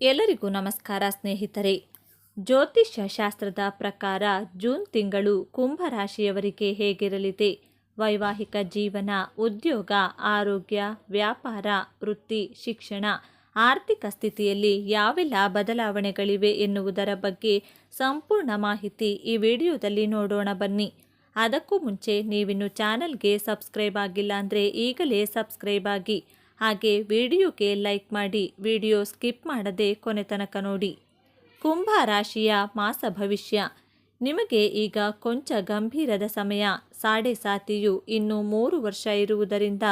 ಎಲ್ಲರಿಗೂ ನಮಸ್ಕಾರ, ಸ್ನೇಹಿತರೆ. ಜ್ಯೋತಿಷ್ಯ ಶಾಸ್ತ್ರದ ಪ್ರಕಾರ ಜೂನ್ ತಿಂಗಳು ಕುಂಭ ರಾಶಿಯವರಿಗೆ ಹೇಗಿರಲಿದೆ? ವೈವಾಹಿಕ ಜೀವನ, ಉದ್ಯೋಗ, ಆರೋಗ್ಯ, ವ್ಯಾಪಾರ, ವೃತ್ತಿ, ಶಿಕ್ಷಣ, ಆರ್ಥಿಕ ಸ್ಥಿತಿಯಲ್ಲಿ ಯಾವೆಲ್ಲ ಬದಲಾವಣೆಗಳಿವೆ ಎನ್ನುವುದರ ಬಗ್ಗೆ ಸಂಪೂರ್ಣ ಮಾಹಿತಿ ಈ ವಿಡಿಯೋದಲ್ಲಿ ನೋಡೋಣ ಬನ್ನಿ. ಅದಕ್ಕೂ ಮುಂಚೆ ನೀವಿನ್ನು ಚಾನಲ್ಗೆ ಸಬ್ಸ್ಕ್ರೈಬ್ ಆಗಿಲ್ಲ ಅಂದರೆ ಈಗಲೇ ಸಬ್ಸ್ಕ್ರೈಬ್ ಆಗಿ ಹಾಗೆ ವಿಡಿಯೋಗೆ ಲೈಕ್ ಮಾಡಿ ವಿಡಿಯೋ ಸ್ಕಿಪ್ ಮಾಡದೆ ಕೊನೆ ತನಕ ನೋಡಿ. ಕುಂಭ ರಾಶಿಯ ಮಾಸ ಭವಿಷ್ಯ. ನಿಮಗೆ ಈಗ ಕೊಂಚ ಗಂಭೀರದ ಸಮಯ. ಸಾಡೆ ಸಾತಿಯು ಇನ್ನು ಮೂರು ವರ್ಷ ಇರುವುದರಿಂದ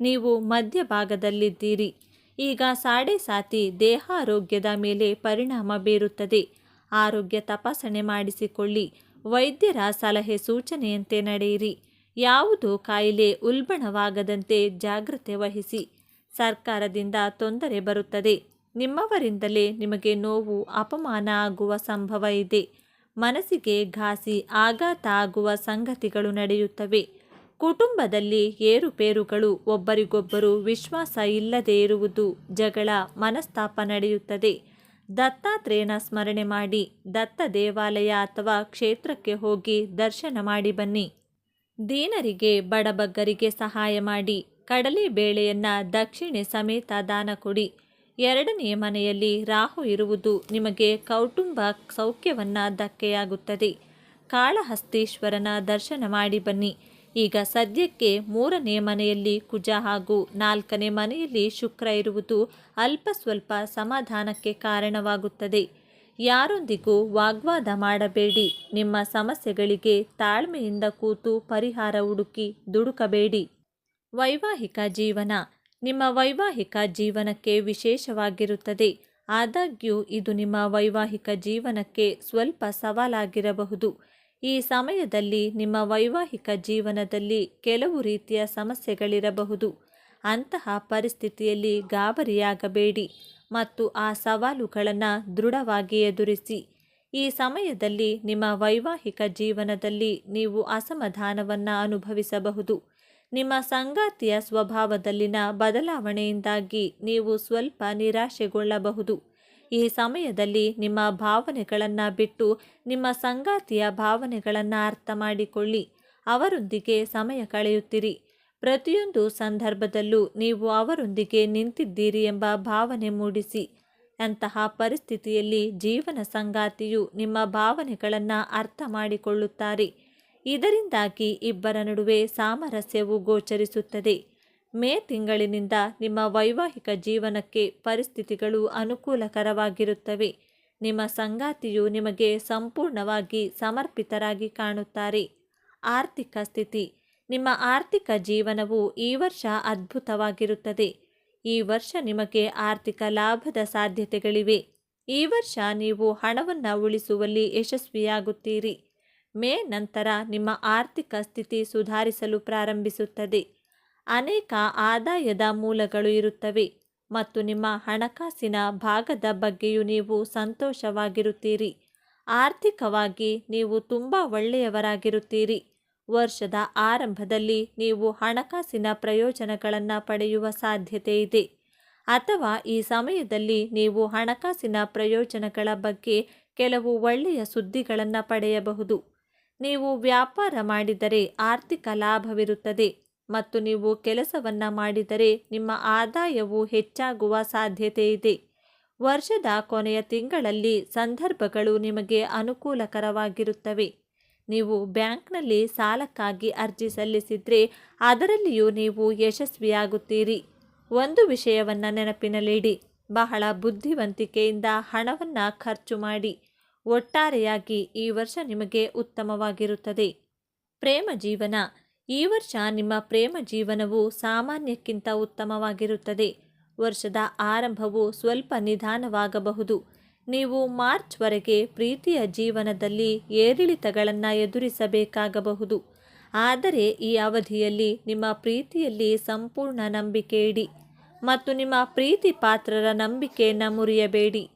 ನೀವು ಮಧ್ಯಭಾಗದಲ್ಲಿದ್ದೀರಿ. ಈಗ ಸಾಡೆ ಸಾತಿ ದೇಹಾರೋಗ್ಯದ ಮೇಲೆ ಪರಿಣಾಮ ಬೀರುತ್ತದೆ. ಆರೋಗ್ಯ ತಪಾಸಣೆ ಮಾಡಿಸಿಕೊಳ್ಳಿ. ವೈದ್ಯರ ಸಲಹೆ ಸೂಚನೆಯಂತೆ ನಡೆಯಿರಿ. ಯಾವುದು ಕಾಯಿಲೆ ಉಲ್ಬಣವಾಗದಂತೆ ಜಾಗ್ರತೆ ವಹಿಸಿ. ಸರ್ಕಾರದಿಂದ ತೊಂದರೆ ಬರುತ್ತದೆ. ನಿಮ್ಮವರಿಂದಲೇ ನಿಮಗೆ ನೋವು, ಅಪಮಾನ ಆಗುವ ಸಂಭವ ಇದೆ. ಮನಸ್ಸಿಗೆ ಘಾಸಿ ಆಘಾತ ಆಗುವ ಸಂಗತಿಗಳು ನಡೆಯುತ್ತವೆ. ಕುಟುಂಬದಲ್ಲಿ ಏರುಪೇರುಗಳು, ಒಬ್ಬರಿಗೊಬ್ಬರು ವಿಶ್ವಾಸ ಇಲ್ಲದೇ ಇರುವುದು ಜಗಳ, ಮನಸ್ತಾಪ ನಡೆಯುತ್ತದೆ. ದತ್ತಾತ್ರೇಯನ ಸ್ಮರಣೆ ಮಾಡಿ, ದತ್ತ ದೇವಾಲಯ ಅಥವಾ ಕ್ಷೇತ್ರಕ್ಕೆ ಹೋಗಿ ದರ್ಶನ ಮಾಡಿ ಬನ್ನಿ. ದೀನರಿಗೆ, ಬಡಬಗ್ಗರಿಗೆ ಸಹಾಯ ಮಾಡಿ. ಕಡಲೆ ಬೇಳೆಯನ್ನ ದಕ್ಷಿಣೆ ಸಮೇತ ದಾನ ಕೊಡಿ. ಎರಡನೆಯ ಮನೆಯಲ್ಲಿ ರಾಹು ಇರುವುದು ನಿಮಗೆ ಕೌಟುಂಬ ಸೌಖ್ಯವನ್ನು ಧಕ್ಕೆಯಾಗುತ್ತದೆ. ಕಾಳಹಸ್ತೀಶ್ವರನ ದರ್ಶನ ಮಾಡಿ ಬನ್ನಿ. ಈಗ ಸದ್ಯಕ್ಕೆ ಮೂರನೇ ಮನೆಯಲ್ಲಿ ಕುಜ ಹಾಗೂ ನಾಲ್ಕನೇ ಮನೆಯಲ್ಲಿ ಶುಕ್ರ ಇರುವುದು ಅಲ್ಪ ಸ್ವಲ್ಪ ಸಮಾಧಾನಕ್ಕೆ ಕಾರಣವಾಗುತ್ತದೆ. ಯಾರೊಂದಿಗೂ ವಾಗ್ವಾದ ಮಾಡಬೇಡಿ. ನಿಮ್ಮ ಸಮಸ್ಯೆಗಳಿಗೆ ತಾಳ್ಮೆಯಿಂದ ಕೂತು ಪರಿಹಾರ ಹುಡುಕಿ ದುಡುಕಬೇಡಿ. ವೈವಾಹಿಕ ಜೀವನ. ನಿಮ್ಮ ವೈವಾಹಿಕ ಜೀವನಕ್ಕೆ ವಿಶೇಷವಾಗಿರುತ್ತದೆ. ಆದಾಗ್ಯೂ, ಇದು ನಿಮ್ಮ ವೈವಾಹಿಕ ಜೀವನಕ್ಕೆ ಸ್ವಲ್ಪ ಸವಾಲಾಗಿರಬಹುದು. ಈ ಸಮಯದಲ್ಲಿ ನಿಮ್ಮ ವೈವಾಹಿಕ ಜೀವನದಲ್ಲಿ ಕೆಲವು ರೀತಿಯ ಸಮಸ್ಯೆಗಳಿರಬಹುದು. ಅಂತಹ ಪರಿಸ್ಥಿತಿಯಲ್ಲಿ ಗಾಬರಿಯಾಗಬೇಡಿ ಮತ್ತು ಆ ಸವಾಲುಗಳನ್ನು ದೃಢವಾಗಿ ಎದುರಿಸಿ. ಈ ಸಮಯದಲ್ಲಿ ನಿಮ್ಮ ವೈವಾಹಿಕ ಜೀವನದಲ್ಲಿ ನೀವು ಅಸಮಾಧಾನವನ್ನು ಅನುಭವಿಸಬಹುದು. ನಿಮ್ಮ ಸಂಗಾತಿಯ ಸ್ವಭಾವದಲ್ಲಿನ ಬದಲಾವಣೆಯಿಂದಾಗಿ ನೀವು ಸ್ವಲ್ಪ ನಿರಾಶೆಗೊಳ್ಳಬಹುದು. ಈ ಸಮಯದಲ್ಲಿ ನಿಮ್ಮ ಭಾವನೆಗಳನ್ನು ಬಿಟ್ಟು ನಿಮ್ಮ ಸಂಗಾತಿಯ ಭಾವನೆಗಳನ್ನು ಅರ್ಥ ಮಾಡಿಕೊಳ್ಳಿ. ಅವರೊಂದಿಗೆ ಸಮಯ ಕಳೆಯುತ್ತಿರಿ. ಪ್ರತಿಯೊಂದು ಸಂದರ್ಭದಲ್ಲೂ ನೀವು ಅವರೊಂದಿಗೆ ನಿಂತಿದ್ದೀರಿ ಎಂಬ ಭಾವನೆ ಮೂಡಿಸಿ. ಅಂತಹ ಪರಿಸ್ಥಿತಿಯಲ್ಲಿ ಜೀವನ ಸಂಗಾತಿಯು ನಿಮ್ಮ ಭಾವನೆಗಳನ್ನು ಅರ್ಥ ಮಾಡಿಕೊಳ್ಳುತ್ತಾರೆ. ಇದರಿಂದಾಗಿ ಇಬ್ಬರ ನಡುವೆ ಸಾಮರಸ್ಯವು ಗೋಚರಿಸುತ್ತದೆ. ಮೇ ತಿಂಗಳಿನಿಂದ ನಿಮ್ಮ ವೈವಾಹಿಕ ಜೀವನಕ್ಕೆ ಪರಿಸ್ಥಿತಿಗಳು ಅನುಕೂಲಕರವಾಗಿರುತ್ತವೆ. ನಿಮ್ಮ ಸಂಗಾತಿಯು ನಿಮಗೆ ಸಂಪೂರ್ಣವಾಗಿ ಸಮರ್ಪಿತರಾಗಿ ಕಾಣುತ್ತಾರೆ. ಆರ್ಥಿಕ ಸ್ಥಿತಿ. ನಿಮ್ಮ ಆರ್ಥಿಕ ಜೀವನವು ಈ ವರ್ಷ ಅದ್ಭುತವಾಗಿರುತ್ತದೆ. ಈ ವರ್ಷ ನಿಮಗೆ ಆರ್ಥಿಕ ಲಾಭದ ಸಾಧ್ಯತೆಗಳಿವೆ. ಈ ವರ್ಷ ನೀವು ಹಣವನ್ನು ಉಳಿಸುವಲ್ಲಿ ಯಶಸ್ವಿಯಾಗುತ್ತೀರಿ. ಮೇ ನಂತರ ನಿಮ್ಮ ಆರ್ಥಿಕ ಸ್ಥಿತಿ ಸುಧಾರಿಸಲು ಪ್ರಾರಂಭಿಸುತ್ತದೆ. ಅನೇಕ ಆದಾಯದ ಮೂಲಗಳು ಇರುತ್ತವೆ ಮತ್ತು ನಿಮ್ಮ ಹಣಕಾಸಿನ ಭಾಗದ ಬಗ್ಗೆಯೂ ನೀವು ಸಂತೋಷವಾಗಿರುತ್ತೀರಿ. ಆರ್ಥಿಕವಾಗಿ ನೀವು ತುಂಬ ಒಳ್ಳೆಯವರಾಗಿರುತ್ತೀರಿ. ವರ್ಷದ ಆರಂಭದಲ್ಲಿ ನೀವು ಹಣಕಾಸಿನ ಪ್ರಯೋಜನಗಳನ್ನು ಪಡೆಯುವ ಸಾಧ್ಯತೆ ಇದೆ. ಅಥವಾ ಈ ಸಮಯದಲ್ಲಿ ನೀವು ಹಣಕಾಸಿನ ಪ್ರಯೋಜನಗಳ ಬಗ್ಗೆ ಕೆಲವು ಒಳ್ಳೆಯ ಸುದ್ದಿಗಳನ್ನು ಪಡೆಯಬಹುದು. ನೀವು ವ್ಯಾಪಾರ ಮಾಡಿದರೆ ಆರ್ಥಿಕ ಲಾಭವಿರುತ್ತದೆ ಮತ್ತು ನೀವು ಕೆಲಸವನ್ನ ಮಾಡಿದರೆ ನಿಮ್ಮ ಆದಾಯವು ಹೆಚ್ಚಾಗುವ ಸಾಧ್ಯತೆ ಇದೆ. ವರ್ಷದ ಕೊನೆಯ ತಿಂಗಳಲ್ಲಿ ಸಂದರ್ಭಗಳು ನಿಮಗೆ ಅನುಕೂಲಕರವಾಗಿರುತ್ತವೆ. ನೀವು ಬ್ಯಾಂಕ್ನಲ್ಲಿ ಸಾಲಕ್ಕಾಗಿ ಅರ್ಜಿ ಸಲ್ಲಿಸಿದರೆ ಅದರಲ್ಲಿಯೂ ನೀವು ಯಶಸ್ವಿಯಾಗುತ್ತೀರಿ. ಒಂದು ವಿಷಯವನ್ನು ನೆನಪಿನಲ್ಲಿಡಿ. ಬಹಳ ಬುದ್ಧಿವಂತಿಕೆಯಿಂದ ಹಣವನ್ನು ಖರ್ಚು ಮಾಡಿ. ಒಟ್ಟಾರೆಯಾಗಿ ಈ ವರ್ಷ ನಿಮಗೆ ಉತ್ತಮವಾಗಿರುತ್ತದೆ. ಪ್ರೇಮ ಜೀವನ. ಈ ವರ್ಷ ನಿಮ್ಮ ಪ್ರೇಮ ಜೀವನವು ಸಾಮಾನ್ಯಕ್ಕಿಂತ ಉತ್ತಮವಾಗಿರುತ್ತದೆ. ವರ್ಷದ ಆರಂಭವು ಸ್ವಲ್ಪ ನಿಧಾನವಾಗಬಹುದು. ನೀವು ಮಾರ್ಚ್ವರೆಗೆ ಪ್ರೀತಿಯ ಜೀವನದಲ್ಲಿ ಏರಿಳಿತಗಳನ್ನು ಎದುರಿಸಬೇಕಾಗಬಹುದು. ಆದರೆ ಈ ಅವಧಿಯಲ್ಲಿ ನಿಮ್ಮ ಪ್ರೀತಿಯಲ್ಲಿ ಸಂಪೂರ್ಣ ನಂಬಿಕೆ ಇಡಿ. ಮತ್ತು ನಿಮ್ಮ ಪ್ರೀತಿ ಪಾತ್ರರ ನಂಬಿಕೆಯನ್ನು ಮುರಿಯಬೇಡಿ.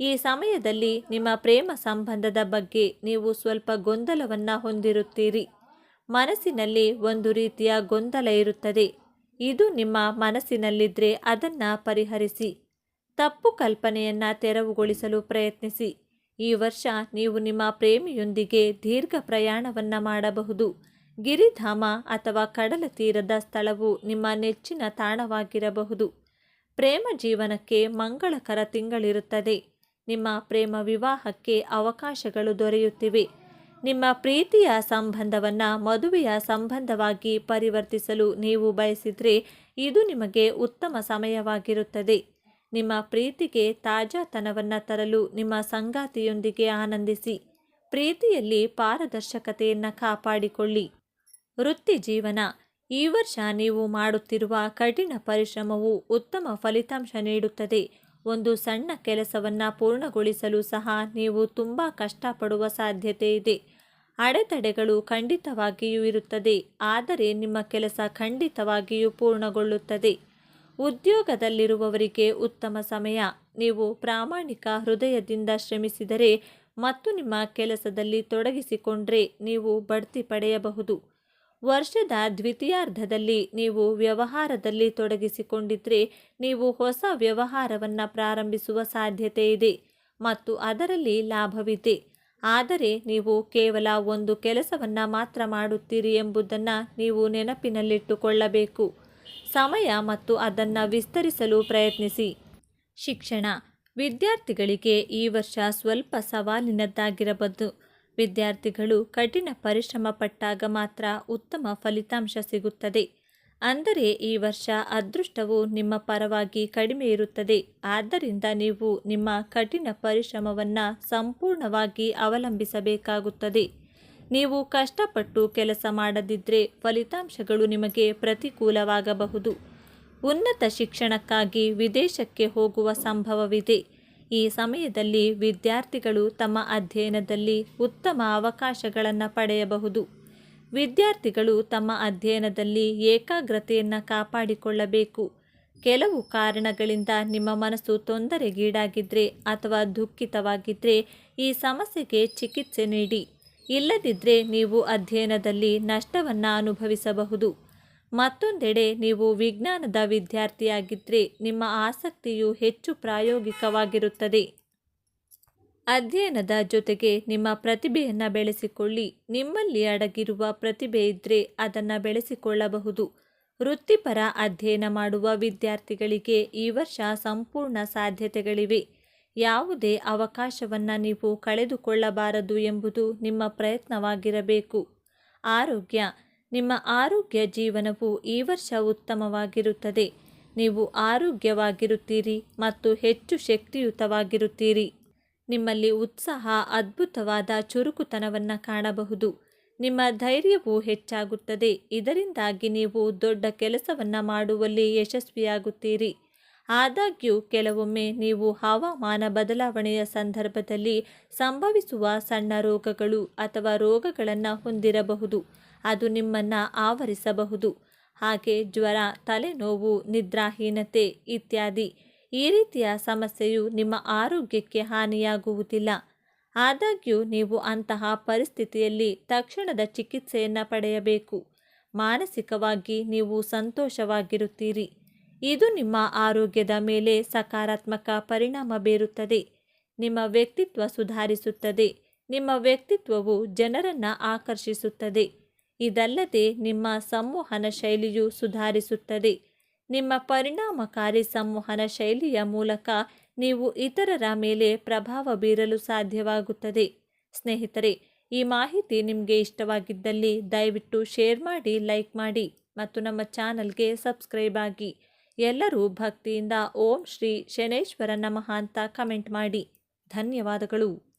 ಈ ಸಮಯದಲ್ಲಿ ನಿಮ್ಮ ಪ್ರೇಮ ಸಂಬಂಧದ ಬಗ್ಗೆ ನೀವು ಸ್ವಲ್ಪ ಗೊಂದಲವನ್ನು ಹೊಂದಿರುತ್ತೀರಿ. ಮನಸ್ಸಿನಲ್ಲಿ ಒಂದು ರೀತಿಯ ಗೊಂದಲ ಇರುತ್ತದೆ. ಇದು ನಿಮ್ಮ ಮನಸ್ಸಿನಲ್ಲಿದ್ದರೆ ಅದನ್ನು ಪರಿಹರಿಸಿ. ತಪ್ಪು ಕಲ್ಪನೆಯನ್ನು ತೆರವುಗೊಳಿಸಲು ಪ್ರಯತ್ನಿಸಿ. ಈ ವರ್ಷ ನೀವು ನಿಮ್ಮ ಪ್ರೇಮಿಯೊಂದಿಗೆ ದೀರ್ಘ ಪ್ರಯಾಣವನ್ನು ಮಾಡಬಹುದು. ಗಿರಿಧಾಮ ಅಥವಾ ಕಡಲ ತೀರದ ಸ್ಥಳವು ನಿಮ್ಮ ನೆಚ್ಚಿನ ತಾಣವಾಗಿರಬಹುದು. ಪ್ರೇಮ ಜೀವನಕ್ಕೆ ಮಂಗಳಕರ ತಿಂಗಳಿರುತ್ತದೆ. ನಿಮ್ಮ ಪ್ರೇಮ ವಿವಾಹಕ್ಕೆ ಅವಕಾಶಗಳು ದೊರೆಯುತ್ತಿವೆ. ನಿಮ್ಮ ಪ್ರೀತಿಯ ಸಂಬಂಧವನ್ನು ಮದುವೆಯ ಸಂಬಂಧವಾಗಿ ಪರಿವರ್ತಿಸಲು ನೀವು ಬಯಸಿದರೆ ಇದು ನಿಮಗೆ ಉತ್ತಮ ಸಮಯವಾಗಿರುತ್ತದೆ. ನಿಮ್ಮ ಪ್ರೀತಿಗೆ ತಾಜಾತನವನ್ನು ತರಲು ನಿಮ್ಮ ಸಂಗಾತಿಯೊಂದಿಗೆ ಆನಂದಿಸಿ. ಪ್ರೀತಿಯಲ್ಲಿ ಪಾರದರ್ಶಕತೆಯನ್ನು ಕಾಪಾಡಿಕೊಳ್ಳಿ. ವೃತ್ತಿ ಜೀವನ. ಈ ವರ್ಷ ನೀವು ಮಾಡುತ್ತಿರುವ ಕಠಿಣ ಪರಿಶ್ರಮವು ಉತ್ತಮ ಫಲಿತಾಂಶ ನೀಡುತ್ತದೆ. ಒಂದು ಸಣ್ಣ ಕೆಲಸವನ್ನು ಪೂರ್ಣಗೊಳಿಸಲು ಸಹ ನೀವು ತುಂಬ ಕಷ್ಟಪಡುವ ಸಾಧ್ಯತೆ ಇದೆ. ಅಡೆತಡೆಗಳು ಖಂಡಿತವಾಗಿಯೂ ಇರುತ್ತದೆ, ಆದರೆ ನಿಮ್ಮ ಕೆಲಸ ಖಂಡಿತವಾಗಿಯೂ ಪೂರ್ಣಗೊಳ್ಳುತ್ತದೆ. ಉದ್ಯೋಗದಲ್ಲಿರುವವರಿಗೆ ಉತ್ತಮ ಸಮಯ. ನೀವು ಪ್ರಾಮಾಣಿಕ ಹೃದಯದಿಂದ ಶ್ರಮಿಸಿದರೆ ಮತ್ತು ನಿಮ್ಮ ಕೆಲಸದಲ್ಲಿ ತೊಡಗಿಸಿಕೊಂಡ್ರೆ ನೀವು ಬಡ್ತಿ ಪಡೆಯಬಹುದು. ವರ್ಷದ ದ್ವಿತೀಯಾರ್ಧದಲ್ಲಿ ನೀವು ವ್ಯವಹಾರದಲ್ಲಿ ತೊಡಗಿಸಿಕೊಂಡಿದ್ರೆ ನೀವು ಹೊಸ ವ್ಯವಹಾರವನ್ನು ಪ್ರಾರಂಭಿಸುವ ಸಾಧ್ಯತೆ ಇದೆ ಮತ್ತು ಅದರಲ್ಲಿ ಲಾಭವಿದೆ. ಆದರೆ ನೀವು ಕೇವಲ ಒಂದು ಕೆಲಸವನ್ನು ಮಾತ್ರ ಮಾಡುತ್ತೀರಿ ಎಂಬುದನ್ನು ನೀವು ನೆನಪಿನಲ್ಲಿಟ್ಟುಕೊಳ್ಳಬೇಕು. ಸಮಯ ಮತ್ತು ಅದನ್ನು ವಿಸ್ತರಿಸಲು ಪ್ರಯತ್ನಿಸಿ. ಶಿಕ್ಷಣ. ವಿದ್ಯಾರ್ಥಿಗಳಿಗೆ ಈ ವರ್ಷ ಸ್ವಲ್ಪ ಸವಾಲಿನದ್ದಾಗಿರಬಹುದು. ವಿದ್ಯಾರ್ಥಿಗಳು ಕಠಿಣ ಪರಿಶ್ರಮ ಪಟ್ಟಾಗ ಮಾತ್ರ ಉತ್ತಮ ಫಲಿತಾಂಶ ಸಿಗುತ್ತದೆ. ಅಂದರೆ ಈ ವರ್ಷ ಅದೃಷ್ಟವು ನಿಮ್ಮ ಪರವಾಗಿ ಕಡಿಮೆ ಇರುತ್ತದೆ. ಆದ್ದರಿಂದ ನೀವು ನಿಮ್ಮ ಕಠಿಣ ಪರಿಶ್ರಮವನ್ನು ಸಂಪೂರ್ಣವಾಗಿ ಅವಲಂಬಿಸಬೇಕಾಗುತ್ತದೆ. ನೀವು ಕಷ್ಟಪಟ್ಟು ಕೆಲಸ ಮಾಡದಿದ್ದರೆ ಫಲಿತಾಂಶಗಳು ನಿಮಗೆ ಪ್ರತಿಕೂಲವಾಗಬಹುದು. ಉನ್ನತ ಶಿಕ್ಷಣಕ್ಕಾಗಿ ವಿದೇಶಕ್ಕೆ ಹೋಗುವ ಸಂಭವವಿದೆ. ಈ ಸಮಯದಲ್ಲಿ ವಿದ್ಯಾರ್ಥಿಗಳು ತಮ್ಮ ಅಧ್ಯಯನದಲ್ಲಿ ಉತ್ತಮ ಅವಕಾಶಗಳನ್ನು ಪಡೆಯಬಹುದು. ವಿದ್ಯಾರ್ಥಿಗಳು ತಮ್ಮ ಅಧ್ಯಯನದಲ್ಲಿ ಏಕಾಗ್ರತೆಯನ್ನು ಕಾಪಾಡಿಕೊಳ್ಳಬೇಕು. ಕೆಲವು ಕಾರಣಗಳಿಂದ ನಿಮ್ಮ ಮನಸ್ಸು ತೊಂದರೆಗೀಡಾಗಿದ್ದರೆ ಅಥವಾ ದುಃಖಿತವಾಗಿದ್ದರೆ ಈ ಸಮಸ್ಯೆಗೆ ಚಿಕಿತ್ಸೆ ನೀಡಿ. ಇಲ್ಲದಿದ್ದರೆ ನೀವು ಅಧ್ಯಯನದಲ್ಲಿ ನಷ್ಟವನ್ನು ಅನುಭವಿಸಬಹುದು. ಮತ್ತೊಂದೆಡೆ ನೀವು ವಿಜ್ಞಾನದ ವಿದ್ಯಾರ್ಥಿಯಾಗಿದ್ದರೆ ನಿಮ್ಮ ಆಸಕ್ತಿಯು ಹೆಚ್ಚು ಪ್ರಾಯೋಗಿಕವಾಗಿರುತ್ತದೆ. ಅಧ್ಯಯನದ ಜೊತೆಗೆ ನಿಮ್ಮ ಪ್ರತಿಭೆಯನ್ನು ಬೆಳೆಸಿಕೊಳ್ಳಿ. ನಿಮ್ಮಲ್ಲಿ ಅಡಗಿರುವ ಪ್ರತಿಭೆ ಇದ್ದರೆ ಅದನ್ನು ಬೆಳೆಸಿಕೊಳ್ಳಬಹುದು. ವೃತ್ತಿಪರ ಅಧ್ಯಯನ ಮಾಡುವ ವಿದ್ಯಾರ್ಥಿಗಳಿಗೆ ಈ ವರ್ಷ ಸಂಪೂರ್ಣ ಸಾಧ್ಯತೆಗಳಿವೆ. ಯಾವುದೇ ಅವಕಾಶವನ್ನು ನೀವು ಕಳೆದುಕೊಳ್ಳಬಾರದು ಎಂಬುದು ನಿಮ್ಮ ಪ್ರಯತ್ನವಾಗಿರಬೇಕು. ಆರೋಗ್ಯ ನಿಮ್ಮ ಆರೋಗ್ಯ ಜೀವನವು ಈ ವರ್ಷ ಉತ್ತಮವಾಗಿರುತ್ತದೆ. ನೀವು ಆರೋಗ್ಯವಾಗಿರುತ್ತೀರಿ ಮತ್ತು ಹೆಚ್ಚು ಶಕ್ತಿಯುತವಾಗಿರುತ್ತೀರಿ. ನಿಮ್ಮಲ್ಲಿ ಉತ್ಸಾಹ, ಅದ್ಭುತವಾದ ಚುರುಕುತನವನ್ನು ಕಾಣಬಹುದು. ನಿಮ್ಮ ಧೈರ್ಯವು ಹೆಚ್ಚಾಗುತ್ತದೆ. ಇದರಿಂದಾಗಿ ನೀವು ದೊಡ್ಡ ಕೆಲಸವನ್ನು ಮಾಡುವಲ್ಲಿ ಯಶಸ್ವಿಯಾಗುತ್ತೀರಿ. ಆದಾಗ್ಯೂ, ಕೆಲವೊಮ್ಮೆ ನೀವು ಹವಾಮಾನ ಬದಲಾವಣೆಯ ಸಂದರ್ಭದಲ್ಲಿ ಸಂಭವಿಸುವ ಸಣ್ಣ ರೋಗಗಳು ಅಥವಾ ರೋಗಗಳನ್ನು ಹೊಂದಿರಬಹುದು. ಅದು ನಿಮ್ಮನ್ನು ಆವರಿಸಬಹುದು. ಹಾಗೆ ಜ್ವರ, ತಲೆನೋವು, ನಿದ್ರಾಹೀನತೆ ಇತ್ಯಾದಿ. ಈ ರೀತಿಯ ಸಮಸ್ಯೆಯು ನಿಮ್ಮ ಆರೋಗ್ಯಕ್ಕೆ ಹಾನಿಯಾಗುವುದಿಲ್ಲ. ಆದಾಗ್ಯೂ, ನೀವು ಅಂತಹ ಪರಿಸ್ಥಿತಿಯಲ್ಲಿ ತಕ್ಷಣದ ಚಿಕಿತ್ಸೆಯನ್ನು ಪಡೆಯಬೇಕು. ಮಾನಸಿಕವಾಗಿ ನೀವು ಸಂತೋಷವಾಗಿರುತ್ತೀರಿ. ಇದು ನಿಮ್ಮ ಆರೋಗ್ಯದ ಮೇಲೆ ಸಕಾರಾತ್ಮಕ ಪರಿಣಾಮ ಬೀರುತ್ತದೆ. ನಿಮ್ಮ ವ್ಯಕ್ತಿತ್ವ ಸುಧಾರಿಸುತ್ತದೆ. ನಿಮ್ಮ ವ್ಯಕ್ತಿತ್ವವು ಜನರನ್ನು ಆಕರ್ಷಿಸುತ್ತದೆ. ಇದಲ್ಲದೆ ನಿಮ್ಮ ಸಂವಹನ ಶೈಲಿಯು ಸುಧಾರಿಸುತ್ತದೆ. ನಿಮ್ಮ ಪರಿಣಾಮಕಾರಿ ಸಂವಹನ ಶೈಲಿಯ ಮೂಲಕ ನೀವು ಇತರರ ಮೇಲೆ ಪ್ರಭಾವ ಬೀರಲು ಸಾಧ್ಯವಾಗುತ್ತದೆ. ಸ್ನೇಹಿತರೆ, ಈ ಮಾಹಿತಿ ನಿಮಗೆ ಇಷ್ಟವಾಗಿದ್ದಲ್ಲಿ ದಯವಿಟ್ಟು ಶೇರ್ ಮಾಡಿ, ಲೈಕ್ ಮಾಡಿ ಮತ್ತು ನಮ್ಮ ಚಾನಲ್ಗೆ ಸಬ್ಸ್ಕ್ರೈಬ್ ಆಗಿ. ಎಲ್ಲರೂ ಭಕ್ತಿಯಿಂದ ಓಂ ಶ್ರೀ ಶನೇಶ್ವರ ನಮಃ ಅಂತ ಕಮೆಂಟ್ ಮಾಡಿ. ಧನ್ಯವಾದಗಳು.